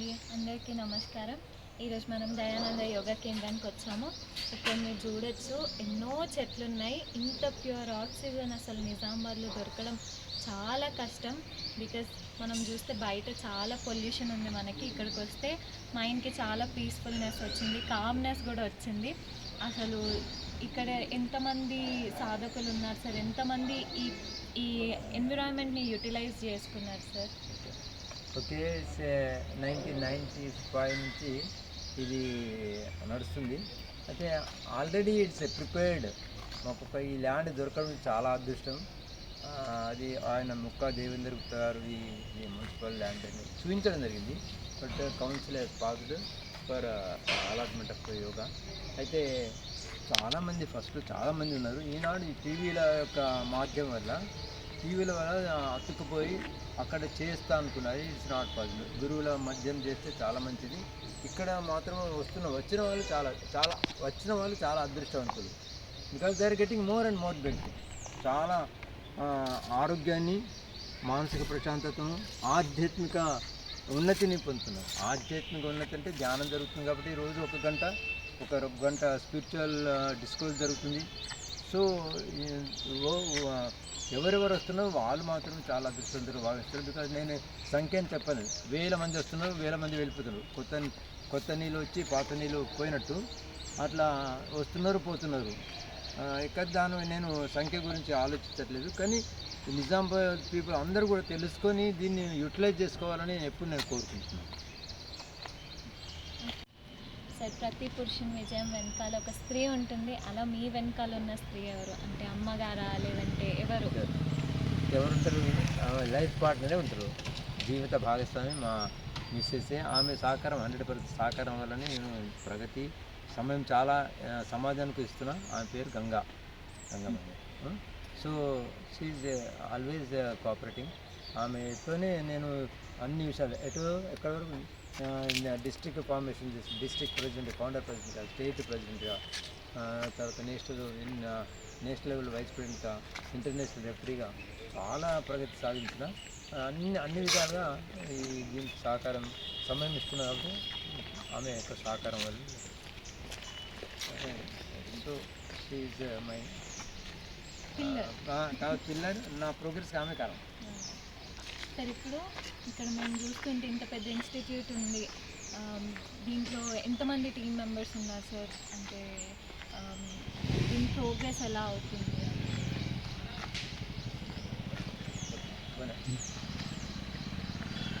అండి. అందరికీ నమస్కారం. ఈరోజు మనం దయానంద యోగా కేంద్రానికి వచ్చాము. ఇక్కడ మీరు చూడొచ్చు ఎన్నో చెట్లు ఉన్నాయి ఇంత ప్యూర్ ఆక్సిజన్ అసలు నిజామాబాద్లో దొరకడం చాలా కష్టం. బికాస్ మనం చూస్తే బయట చాలా పొల్యూషన్ ఉంది మనకి. ఇక్కడికి వస్తే మైండ్కి చాలా పీస్ఫుల్నెస్ వచ్చింది కామ్నెస్ కూడా వచ్చింది. అసలు ఇక్కడ ఎంతమంది సాధకులు ఉన్నారు సార్? ఎంతమంది ఈ ఈ ఎన్విరాన్మెంట్ని యూటిలైజ్ చేసుకున్నారు sir? Okay nineteen ninety five నుంచి ఇది నడుస్తుంది. అయితే ఆల్రెడీ ఇట్స్ ప్రిపేర్డ్. మాకు ఒక ఈ ల్యాండ్ దొరకడం చాలా అదృష్టం. అది ఆయన ముక్క దేవేంద్ర గుప్తా గారు ఈ మున్సిపల్ ల్యాండ్ అని చూపించడం జరిగింది. But council has passed for allotment of yoga. అయితే చాలామంది ఫస్ట్ చాలామంది ఉన్నారు. ఈనాడు ఈ టీవీల యొక్క మాధ్యమం వల్ల టీవీల వల్ల అతుక్కుపోయి అక్కడ చేస్తా అనుకున్నారు ఇట్స్ నాట్ పాసిబుల్ గురువుల మధ్యం చేస్తే చాలా మంచిది. ఇక్కడ మాత్రం వస్తున్న వచ్చిన వాళ్ళు చాలా చాలా వచ్చిన వాళ్ళు చాలా అదృష్టవంతులు. Because they are getting more and more benefit చాలా ఆరోగ్యాన్ని మానసిక ప్రశాంతతను ఆధ్యాత్మిక ఉన్నతిని పొందుతున్నారు. ఆధ్యాత్మిక ఉన్నతి అంటే ధ్యానం జరుగుతుంది కాబట్టి రోజు ఒక గంట ఒక గంట స్పిరిచువల్ డిస్కోర్స్ జరుగుతుంది. సో ఓ- ఎవరెవరు వస్తున్నారో వాళ్ళు మాత్రం చాలా అదృష్టంతో భావిస్తారు. బికాజ్ నేను సంఖ్య అని చెప్పను. వేల మంది వస్తున్నారు వేల మంది వెళ్ళిపోతున్నారు. కొత్త కొత్త నీళ్ళు వచ్చి పాత నీళ్ళు పోయినట్టు అట్లా వస్తున్నారు పోతున్నారు. ఇక్కడ దాని నేను సంఖ్య గురించి ఆలోచించట్లేదు. కానీ నిజామాబాద్ పీపుల్ అందరూ కూడా తెలుసుకొని దీన్ని యూటిలైజ్ చేసుకోవాలని ఎప్పుడు నేను కోరుకుంటున్నాను. సార్ ప్రతి పురుషుని విజయం వెనకాల ఒక స్త్రీ ఉంటుంది. అలా మీ వెనకాల ఉన్న స్త్రీ ఎవరు? అంటే అమ్మగారా లేదంటే ఎవరు? ఎవరు? ఉంటారు లైఫ్ పార్ట్నరే ఉంటారు. జీవిత భాగస్వామి మా మిస్సెస్. ఆమె సహకారం హండ్రెడ్ పర్సెంట్ సహకారం వల్లనే నేను ప్రగతి సమయం చాలా సమాజానికి ఇస్తున్నా. ఆమె పేరు Ganga. Gangamma. So she always cooperating ఆమెతోనే నేను అన్ని విషయాలు ఎటు ఎక్కడ వరకు డిస్ట్రిక్ట్ ఫార్మేషన్ చేసి డిస్ట్రిక్ట్ ప్రెసిడెంట్ ఫౌండర్ ప్రెసిడెంట్గా స్టేట్ ప్రెసిడెంట్గా తర్వాత నేషనల్ నేషనల్ లెవెల్ వైస్ ప్రెసిడెంట్గా ఇంటర్నేషనల్ రెఫరీగా చాలా ప్రగతి సాధించిన అన్ని అన్ని విధాలుగా ఈ దీనికి సహకారం సమయం ఇస్తున్నా కాబట్టి ఆమె యొక్క సహకారం వల్ల. So she my pillar pillar నా ప్రోగ్రెస్కి ఆమె కారణం. సార్ ఇప్పుడు ఇక్కడ మేము చూస్తుంటే ఇంత పెద్ద ఇన్స్టిట్యూట్ ఉంది. దీంట్లో ఎంతమంది టీం మెంబర్స్ ఉన్నారు సార్? అంటే దీని ప్రోగ్రెస్ ఎలా అవుతుంది?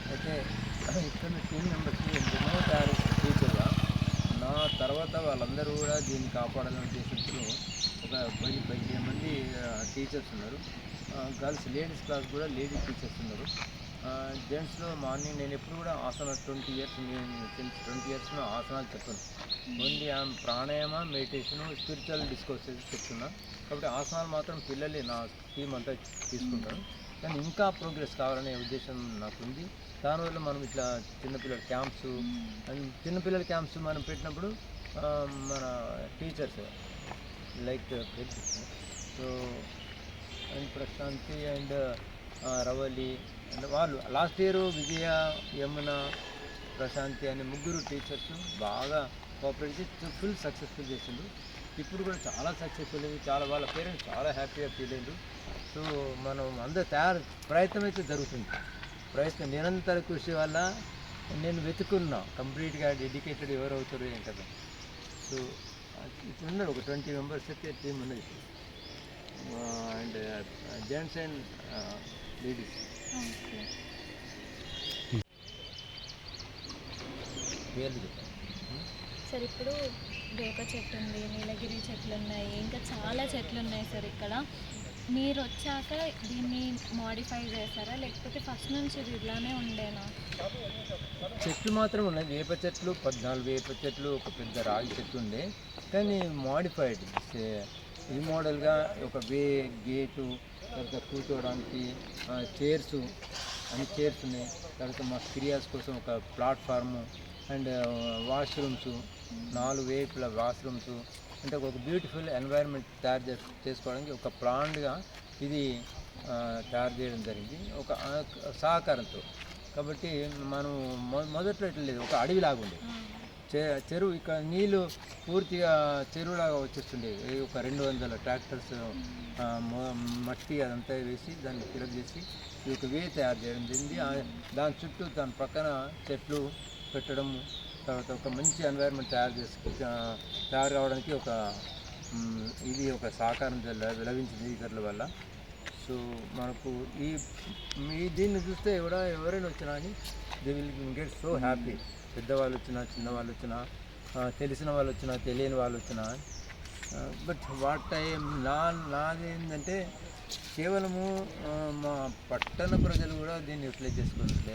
అయితే ఇక్కడ టీం మెంబర్స్ ఎన్నో తయారు టీచర్గా నా తర్వాత వాళ్ళందరూ కూడా దీన్ని కాపాడాలని ఉద్దేశంతో ఒక పది పదిహేను మంది టీచర్స్ ఉన్నారు. గర్ల్స్ లేడీస్ క్లాస్ కూడా లేడీస్ టీచర్స్ ఉన్నారు. జెంట్స్లో మార్నింగ్ నేను ఎప్పుడు కూడా ఆసన ట్వంటీ ఇయర్స్ నేను ట్వంటీ ఇయర్స్లో ఆసనాలు చెప్తాను ఓన్లీ ఆమె ప్రాణాయామ మెడిటేషన్ స్పిరిచువల్ డిస్కోర్సెస్ చెప్తున్నా. కాబట్టి ఆసనాలు మాత్రం పిల్లలే నా టీం అంతా తీసుకుంటాను కానీ ఇంకా ప్రోగ్రెస్ కావాలనే ఉద్దేశం నాకుంది. దానివల్ల మనం ఇట్లా చిన్నపిల్లల క్యాంప్స్ అండ్ చిన్నపిల్లల క్యాంప్స్ మనం పెట్టినప్పుడు మన teachers like so and Prashanthi and Ravali and వాళ్ళు. లాస్ట్ ఇయర్ విజయ యమున ప్రశాంతి అనే ముగ్గురు టీచర్స్ బాగా కోఆపరేట్ చేసి ఫుల్ సక్సెస్ఫుల్ చేసిండు ఇప్పుడు కూడా చాలా సక్సెస్ఫుల్ అయింది. చాలా వాళ్ళ పేరెంట్స్ చాలా హ్యాపీగా ఫీల్ అయ్యారు సో మనం అందరూ తయారు ప్రయత్నం అయితే జరుగుతుంది. ప్రయత్నం నిరంతర కృషి వల్ల నేను వెతుకున్నా. కంప్లీట్గా డెడికేటెడ్ ఎవరు అవుతారు ఏం కదా సో ఇప్పుడు ఉన్నారు ఒక ట్వంటీ మెంబర్స్ అయితే టీం ఉన్నది. And gents and ladies. Sir ఇప్పుడు వేప చెట్టు ఉంది నీలగిరి చెట్లు ఉన్నాయి ఇంకా చాలా చెట్లు ఉన్నాయి సార్ ఇక్కడ. మీరు వచ్చాక దీన్ని మోడిఫై చేశారా? లేకపోతే ఫస్ట్ నుంచి ఇది ఇలానే ఉండేనా? చెట్లు మాత్రం ఉన్నాయి. వేప చెట్లు పద్నాలుగు వేప చెట్లు ఒక పెద్ద రాగి చెట్టు ఉండే. కానీ మాడిఫైడ్ ఈ మోడల్గా ఒక వే గేటు తర్వాత కూర్చోవడానికి చైర్స్ అన్ని చైర్స్ ఉన్నాయి. తర్వాత మా క్రియాస్ కోసం ఒక ప్లాట్ఫామ్ అండ్ వాష్రూమ్స్ నాలుగు వేపుల వాష్రూమ్స్. అంటే ఒక బ్యూటిఫుల్ ఎన్వైర్న్మెంట్ తయారు చేసు చేసుకోవడానికి ఒక ప్లాన్గా ఇది తయారు చేయడం జరిగింది. ఒక సహకారంతో. కాబట్టి మనం మొ మొదట్లో ఇట్లా లేదు. ఒక అడవిలాగా ఉండేది. చెరువు ఇక్కడ నీళ్ళు పూర్తిగా చెరువులాగా వచ్చేస్తుండేవి ఒక రెండు వందల ట్రాక్టర్స్ మట్టి అదంతా వేసి దాన్ని ఫిలప్ చేసి ఈ ఒక వే తయారు చేయడం జరిగింది. దాని చుట్టూ దాని పక్కన చెట్లు పెట్టడం తర్వాత ఒక మంచి ఎన్వైర్న్మెంట్ తయారు చేసి తయారు కావడానికి ఒక ఇది ఒక సహకారం జ- లభించింది ఇతరుల వల్ల. సో మనకు ఈ దీన్ని చూస్తే ఎవడ ఎవరైనా వచ్చినా అని they will get so happy పెద్దవాళ్ళు వచ్చినా చిన్నవాళ్ళు వచ్చినా తెలిసిన వాళ్ళు వచ్చినా తెలియని వాళ్ళు వచ్చినా బట్ వాట్ టైం నా నాదేంటంటే కేవలము మా పట్టణ ప్రజలు కూడా దీన్ని యూటిలైజ్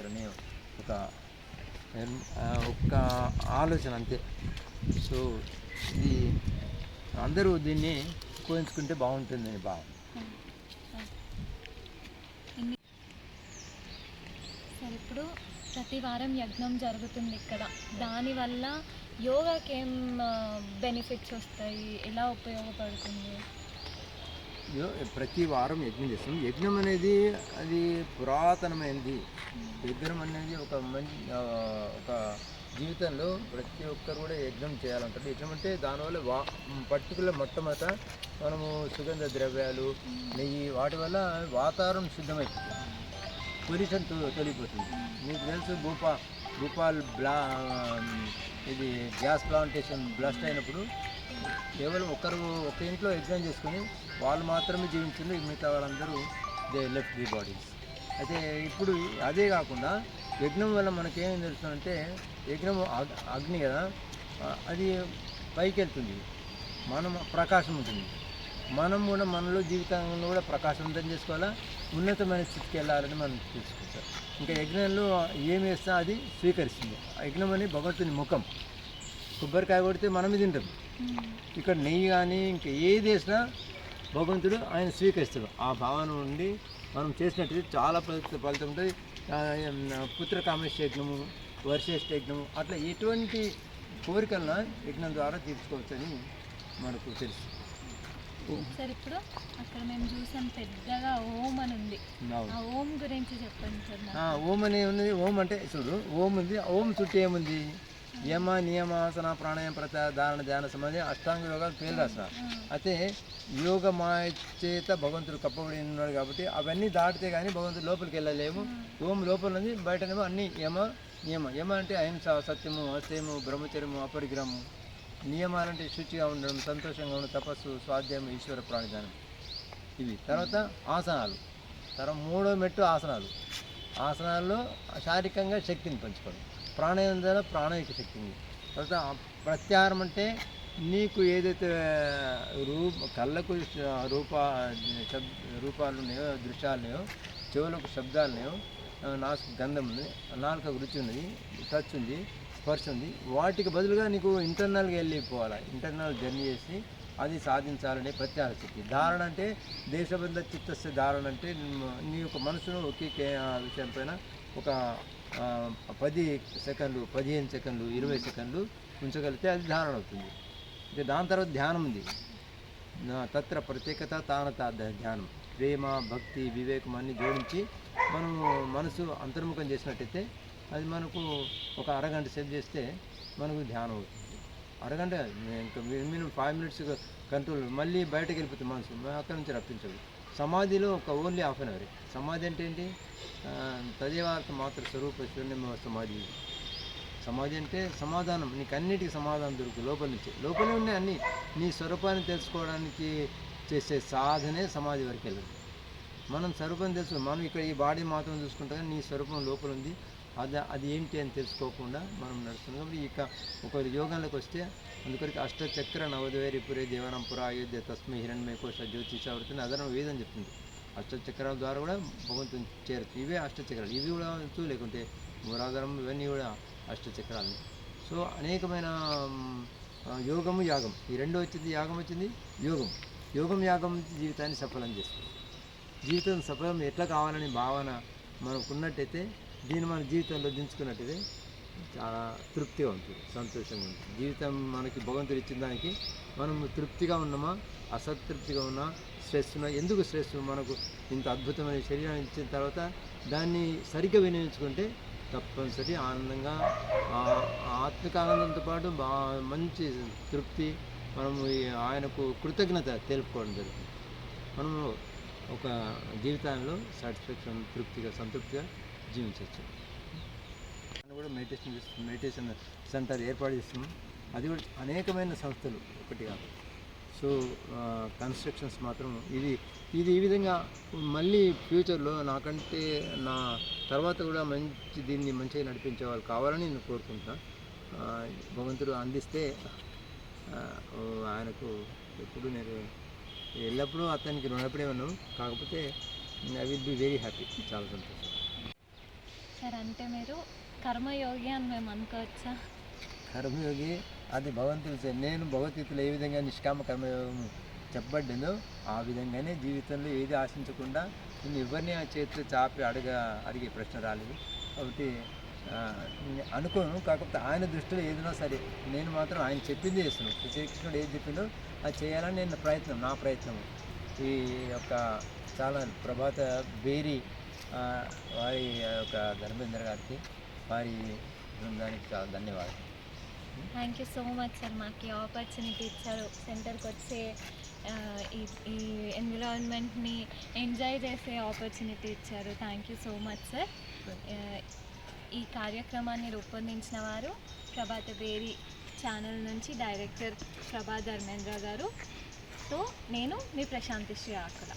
నేను ఒక ఒక్క ఆలోచన అంతే. సో ఇది అందరూ దీన్ని కోయించుకుంటే బాగుంటుందని భావం సరే ఇప్పుడు ప్రతి వారం యజ్ఞం జరుగుతుంది ఇక్కడ. దానివల్ల యోగాకి ఏం బెనిఫిట్స్ వస్తాయి? ఎలా ఉపయోగపడుతుంది? ప్రతి వారం యజ్ఞం చేస్తాం. యజ్ఞం అనేది అది పురాతనమైనది యజ్ఞం అనేది ఒక మంచి ఒక జీవితంలో ప్రతి ఒక్కరు కూడా యజ్ఞం చేయాలంటారు. యజ్ఞం అంటే దానివల్ల వా పర్టికులర్ మొట్టమొదట మనము సుగంధ ద్రవ్యాలు నెయ్యి వాటి వల్ల వాతావరణం శుద్ధమైపోతుంది. పొల్యూషన్ తొ- తొలగిపోతుంది. మీకు తెలుసు భూపా భూపాల్ బ్లా ఇది గ్యాస్ ప్లాంటేషన్ బ్లాస్ట్ అయినప్పుడు కేవలం ఒకరు ఒక ఇంట్లో ఎగ్జామ్ చేసుకుని వాళ్ళు మాత్రమే జీవించింది మిగతా వాళ్ళందరూ దే లెఫ్ట్ ది బాడీస్. అయితే ఇప్పుడు అదే కాకుండా యజ్ఞం వల్ల మనకేం తెలుస్తుందంటే యజ్ఞం అగ్ని కదా అది పైకి వెళ్తుంది మనం ప్రకాశం ఉంటుంది. మనం కూడా మనలో జీవితంలో కూడా ప్రకాశవంతం చేసుకోవాలా? ఉన్నతమైన స్థితికి వెళ్ళాలని మనం తెలుసుకుంటాం. ఇంకా యజ్ఞంలో ఏం వేస్తా అది స్వీకరిస్తుంది. యజ్ఞం అని భగవంతుని ముఖం. కొబ్బరికాయ కొడితే మనమే తింటాం. ఇక్కడ నెయ్యి కానీ ఇంకా ఏది వేసినా భగవంతుడు ఆయన స్వీకరిస్తాడు. ఆ భావన నుండి మనం చేసినట్టు చాలా ఫలిత ఫలితం ఉంటుంది పుత్ర కామేశ యజ్ఞము వర్షేష్ట యజ్ఞము అట్లా ఎటువంటి కోరికలను యజ్ఞం ద్వారా తీర్చుకోవచ్చని మనకు తెలుసు. సరే ఇప్పుడు అక్కడ మేము చూసాం పెద్దగా ఓం అని ఉంది. ఆ ఓం గురించి చెప్పండి సార్ ఓం అనే ఉన్నది ఓం అంటే చూడు ఓం ఉంది ఓం చుట్టూ ఏముంది? యమ నియమాసన ప్రాణాయామ ప్రత్యాహార ధారణ ధ్యాన సమాధి అష్టాంగ యోగాలు పేరు రాసిన అయితే యోగ మాయ చేత భగవంతుడు కప్పబడి ఉన్నాడు కాబట్టి అవన్నీ దాటితే కానీ భగవంతుడు లోపలికి వెళ్ళలేము. ఓం లోపల ఉంది బయటనేమో అన్ని యమ నియమ. యమ అంటే అహింస సత్యము అసత్యము బ్రహ్మచర్యము అపరిగ్రహము. నియమాలంటే శుచిగా ఉండడం సంతోషంగా ఉండడం తపస్సు స్వాధ్యాయం ఈశ్వర ప్రాణిధానం ఇవి. తర్వాత ఆసనాలు. తర్వాత మూడో మెట్టు ఆసనాలు. ఆసనాల్లో శారీరకంగా శక్తిని పెంచుకోవడం. ప్రాణాయామం ద్వారా ప్రాణాయిక శక్తిని. తర్వాత ప్రత్యాహారం అంటే నీకు ఏదైతే రూప కళ్ళకు రూప శబ్ రూపాలు ఉన్నాయో దృశ్యాలు చెవులకు శబ్దాలు ఉన్నాయో గంధం ఉంది నాలుక రుచి ఉన్నది టచ్ ఉంది స్పర్శ ఉంది వాటికి బదులుగా నీకు ఇంటర్నల్గా వెళ్ళిపోవాలి ఇంటర్నల్ జర్నీ చేసి అది సాధించాలనే ప్రతి శక్తి ధారణ అంటే దేశబంధ చిత్తస్య ధారణ అంటే నీ యొక్క మనసును ఒకే ఆ విషయం పైన ఒక పది సెకండ్లు పదిహేను సెకండ్లు ఇరవై సెకండ్లు ఉంచగలిగితే అది ధారణ అవుతుంది. ఇక దాని తర్వాత ధ్యానం ఉంది. తత్ర ప్రత్యేకత తానత ధ్యానం. ప్రేమ భక్తి వివేకం అన్ని జోడించి మనము మనసు అంతర్ముఖం చేసినట్టయితే అది మనకు ఒక అరగంట సెట్ చేస్తే మనకు ధ్యానం అవుతుంది. అరగంట ఇంకా మినిమం ఫైవ్ మినిట్స్ కంట్రోల్ మళ్ళీ బయటకు వెళ్ళిపోతుంది మనసు అక్కడి నుంచి రప్పించదు. సమాధిలో ఒక ఓన్లీ హాఫ్ అన్ అవర్ సమాధి అంటే ఏంటి? తదేవార్త మాత్ర స్వరూప శూన్యమ సమాధి. సమాధి అంటే సమాధానం. నీకు అన్నిటికీ సమాధానం దొరుకుతుంది లోపల నుంచి. లోపలే ఉన్నాయి అన్ని. నీ స్వరూపాన్ని తెలుసుకోవడానికి చేసే సాధనే సమాధి వరకు వెళ్ళదు. మనం స్వరూపం తెలుసు. మనం ఇక్కడ ఈ బాడీ మాత్రం చూసుకుంటే నీ స్వరూపం లోపల ఉంది. అది అది ఏంటి అని తెలుసుకోకుండా మనం నడుస్తున్నాం. కాబట్టి ఇక ఒకవేళ యోగంలోకి వస్తే అందుకొరికి అష్టచక్ర నవదవేరి పురే దేవరంపుర అయోధ్య తస్మై హిరణ్మయ కోశ జ్యోతిషావృతిని అదనం వేదం చెప్తుంది. అష్టచక్రాల ద్వారా కూడా భగవంతుని చేరచ్చు ఇవే అష్టచక్రాలు ఇవి కూడా లేకుంటే మూలాధారం ఇవన్నీ కూడా అష్టచక్రాలని సో అనేకమైన యోగము యాగం. ఈ రెండు వచ్చింది యాగం వచ్చింది యోగం. యోగం యాగం జీవితాన్ని సఫలం చేస్తుంది. జీవితం సఫలం ఎట్లా కావాలని భావన మనకున్నట్టయితే దీన్ని మన జీవితంలో దించుకున్నట్టయితే చాలా తృప్తిగా ఉంటుంది సంతోషంగా ఉంటుంది జీవితం మనకి భగవంతుడు ఇచ్చిన దానికి మనం తృప్తిగా ఉన్నామా? అసంతృప్తిగా ఉన్నా స్ట్రెస్ ఉన్నా? ఎందుకు స్ట్రెస్? మనకు ఇంత అద్భుతమైన శరీరాన్ని ఇచ్చిన తర్వాత దాన్ని సరిగ్గా వినియోగించుకుంటే తప్పనిసరి ఆనందంగా ఆత్మిక ఆనందంతో పాటు బా మంచి తృప్తి మనము ఆయనకు కృతజ్ఞత తెలుపుకోవడం జరుగుతుంది. మనము ఒక జీవితంలో సాటిస్ఫాక్షన్ తృప్తిగా సంతృప్తిగా జీవించవచ్చు. దాన్ని కూడా మెడిటేషన్ మెడిటేషన్ సెంటర్ ఏర్పాటు చేస్తున్నాం. అది కూడా అనేకమైన సంస్థలు ఒకటి కాదు. సో కన్స్ట్రక్షన్స్ మాత్రం ఇది ఇది ఈ విధంగా మళ్ళీ ఫ్యూచర్లో నాకంటే నా తర్వాత కూడా మంచి దీన్ని మంచిగా నడిపించే వాళ్ళు కావాలని నేను కోరుకుంటున్నా. భగవంతుడు అందిస్తే ఆయనకు ఎప్పుడు నేను ఎల్లప్పుడూ అతనికి రుణపడే ఉన్నాను. కాకపోతే I will be very happy చాలా సంతోషం. చేశారంటే అంటే మీరు కర్మయోగి అని మేము అనుకోవచ్చా? కర్మయోగి అది భగవంతుడు నేను భగవద్గీతలో ఏ విధంగా నిష్కామ కర్మయోగం చెప్పబడ్డిందో ఆ విధంగానే జీవితంలో ఏది ఆశించకుండా నేను ఎవరిని ఆ చేతిలో చాపి అడగ అడిగే ప్రశ్న రాలేదు. కాబట్టి అనుకోను. కాకపోతే ఆయన దృష్టిలో ఏదైనా సరే నేను మాత్రం ఆయన చెప్పింది చేస్తున్నాను శ్రీకృష్ణుడు ఏది చెప్పిందో అది చేయాలని నేను ప్రయత్నం నా ప్రయత్నం. ఈ యొక్క చాలా ప్రభాత బేరీ వారి యొక్క ధర్మేంద్ర గారికి వారి బృందానికి చాలా ధన్యవాదాలు. Thank you so much sir మాకు ఆపర్చునిటీ ఇచ్చారు సెంటర్కి వచ్చే ఈ ఈ ఎన్విరాన్మెంట్ని ఎంజాయ్ చేసే ఆపర్చునిటీ ఇచ్చారు. Thank you so much sir ఈ కార్యక్రమాన్ని రూపొందించిన వారు ప్రభాత బేరి ఛానల్ నుంచి డైరెక్టర్ ప్రభా ధర్మేంద్ర గారు. సో నేను మీ ప్రశాంతి శ్రీ ఆకుల.